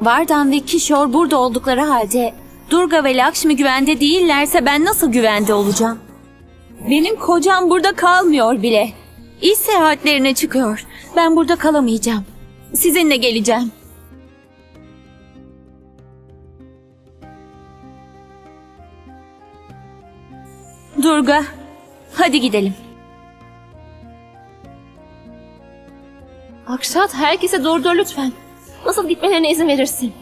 Vardan ve Kishore burada oldukları halde Durga ve Lakshmi güvende değillerse ben nasıl güvende olacağım? Benim kocam burada kalmıyor bile. İş seyahatlerine çıkıyor. Ben burada kalamayacağım. Sizinle geleceğim. Durga, hadi gidelim. Akşat herkese durdur lütfen. Nasıl gitmelerine izin verirsin?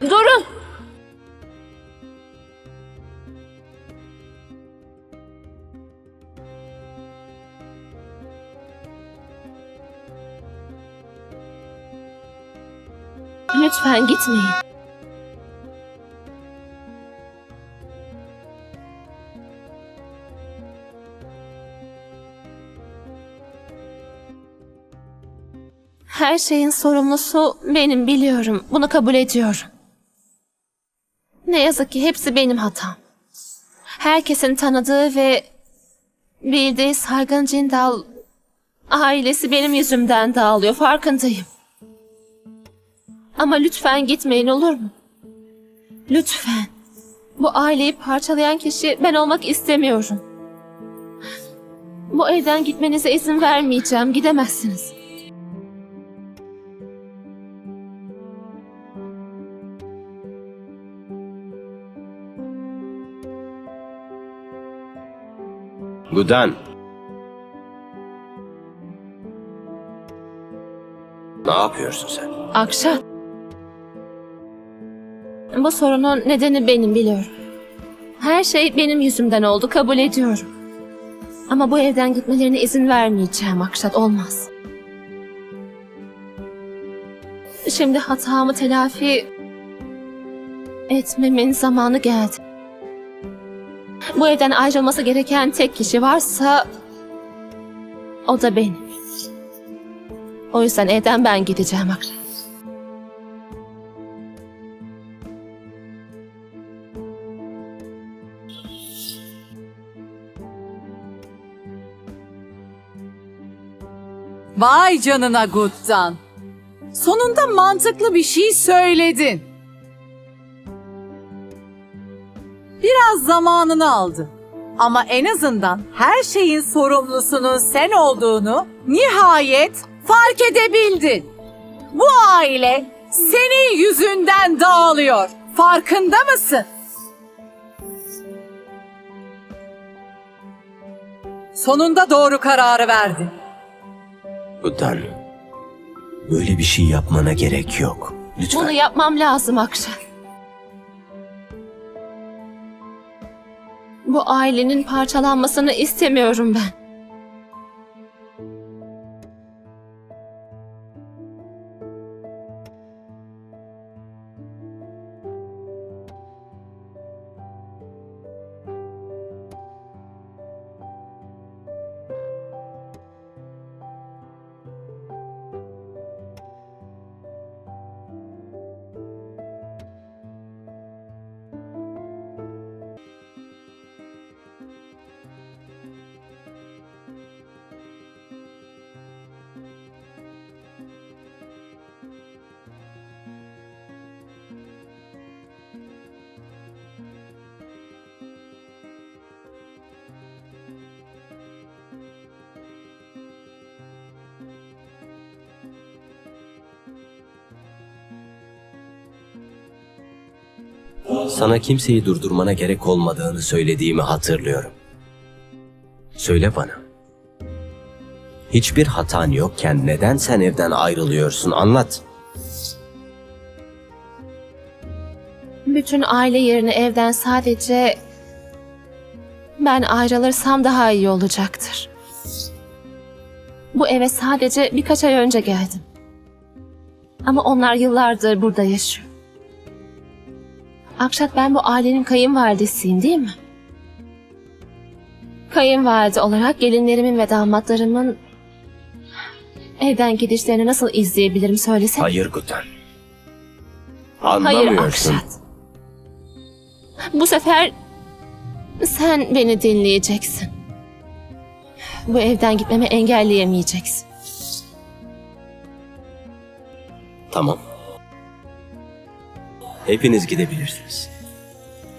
Durun! Lütfen gitmeyin. Her şeyin sorumlusu benim biliyorum. Bunu kabul ediyorum. Ne yazık ki hepsi benim hatam. Herkesin tanıdığı ve bildiği Sargan Cindal ailesi benim yüzümden dağılıyor. Farkındayım. Ama lütfen gitmeyin olur mu? Lütfen. Bu aileyi parçalayan kişi ben olmak istemiyorum. Bu evden gitmenize izin vermeyeceğim. Gidemezsiniz. Gudan. Ne yapıyorsun sen? Akşat. Bu sorunun nedeni benim biliyorum. Her şey benim yüzümden oldu kabul ediyorum. Ama bu evden gitmelerine izin vermeyeceğim Akşat olmaz. Şimdi hatamı telafi etmemin zamanı geldi. Bu evden ayrılması gereken tek kişi varsa o da benim. O yüzden evden ben gideceğim Akşat. Vay canına Guttan. Sonunda mantıklı bir şey söyledin. Biraz zamanını aldı. Ama en azından her şeyin sorumlusunun sen olduğunu nihayet fark edebildin. Bu aile senin yüzünden dağılıyor. Farkında mısın? Sonunda doğru kararı verdin. Gudan. Böyle bir şey yapmana gerek yok. Lütfen. Bunu yapmam lazım Akşat. Bu ailenin parçalanmasını istemiyorum ben. Sana kimseyi durdurmana gerek olmadığını söylediğimi hatırlıyorum. Söyle bana. Hiçbir hatan yokken neden sen evden ayrılıyorsun anlat. Bütün aile yerine evden sadece ben ayrılırsam daha iyi olacaktır. Bu eve sadece birkaç ay önce geldim. Ama onlar yıllardır burada yaşıyor. Akşat ben bu ailenin kayınvalidesiyim değil mi? Kayınvalide olarak gelinlerimin ve damatlarımın Evden gidişlerini nasıl izleyebilirim söylesene. Hayır Guttan. Hayır Anlamıyorsun. Akşat. Bu sefer sen beni dinleyeceksin. Bu evden gitmemi engelleyemeyeceksin. Tamam. Hepiniz gidebilirsiniz.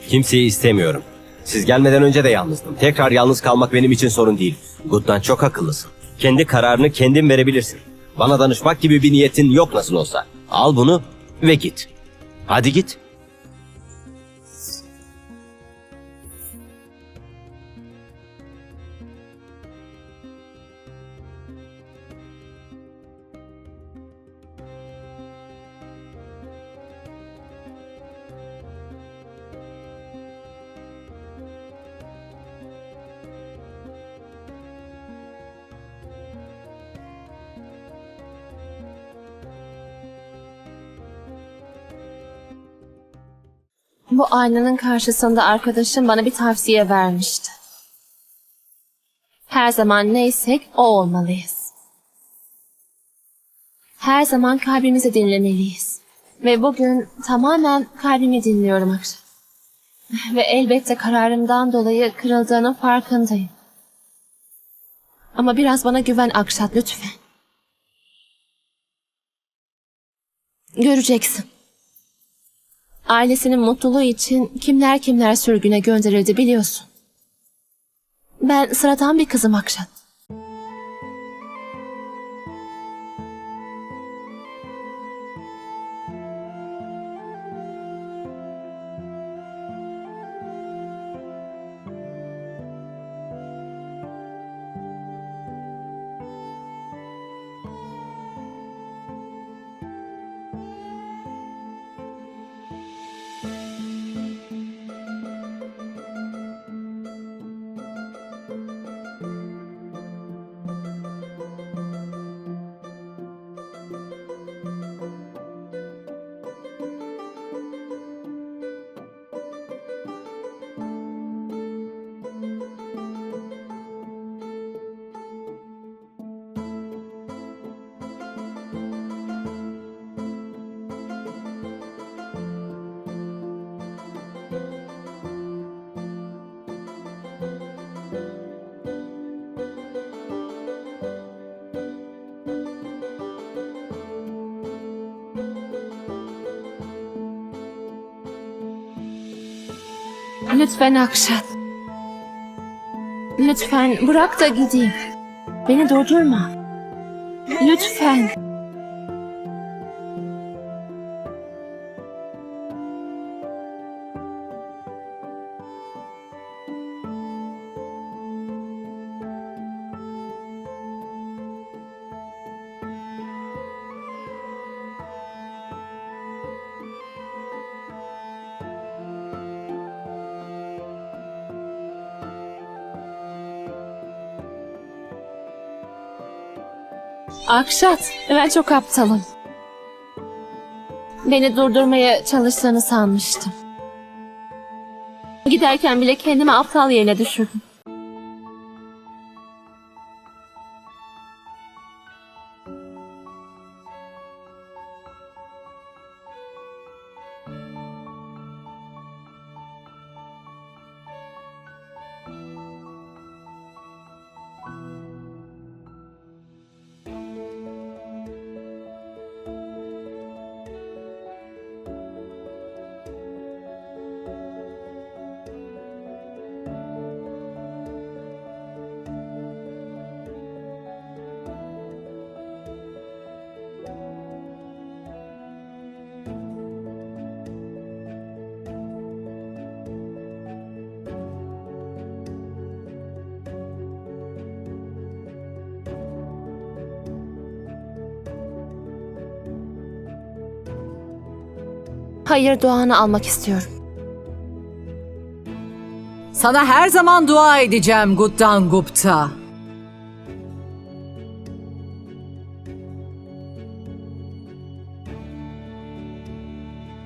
Kimseyi istemiyorum. Siz gelmeden önce de yalnızdım. Tekrar yalnız kalmak benim için sorun değil. Guttan çok akıllısın. Kendi kararını kendin verebilirsin. Bana danışmak gibi bir niyetin yok nasıl olsa. Al bunu ve git. Hadi git. Bu aynanın karşısında arkadaşım bana bir tavsiye vermişti. Her zaman neysek o olmalıyız. Her zaman kalbimizi dinlemeliyiz. Ve bugün tamamen kalbimi dinliyorum akşam. Ve elbette kararımdan dolayı kırıldığının farkındayım. Ama biraz bana güven Akşat lütfen. Göreceksin. Ailesinin mutluluğu için kimler kimler sürgüne gönderildi biliyorsun. Ben sıradan bir kızım Akşat. Lütfen Akşat. Lütfen bırak da gideyim. Beni durdurma. Lütfen. Akşat, ben çok aptalım. Beni durdurmaya çalıştığını sanmıştım. Giderken bile kendimi aptal yerine düşürdüm. Hayır duanı almak istiyorum. Sana her zaman dua edeceğim Guttan Gupta.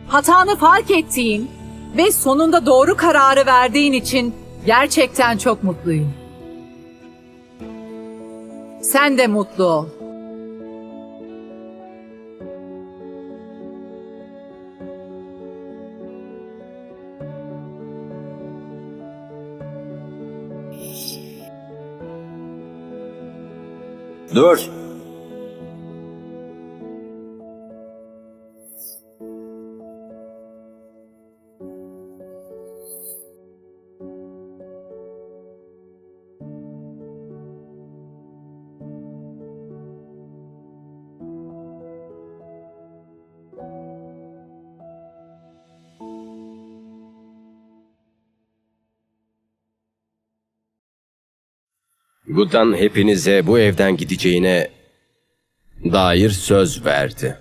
Hatanı fark ettiğin ve sonunda doğru kararı verdiğin için gerçekten çok mutluyum. Sen de mutlu ol. Dur. Gudan hepinize bu evden gideceğine dair söz verdi.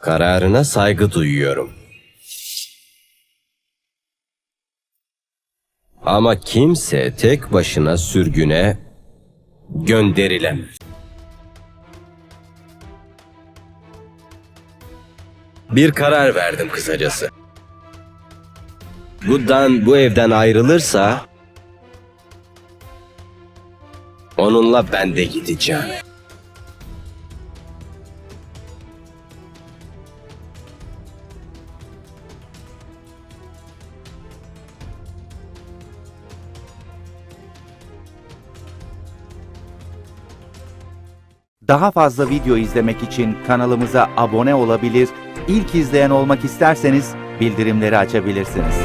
Kararına saygı duyuyorum. Ama kimse tek başına sürgüne gönderilemez. Bir karar verdim kısacası. Gudan bu evden ayrılırsa onunla ben de gideceğim. Daha fazla video izlemek için kanalımıza abone olabilir, ilk izleyen olmak isterseniz bildirimleri açabilirsiniz.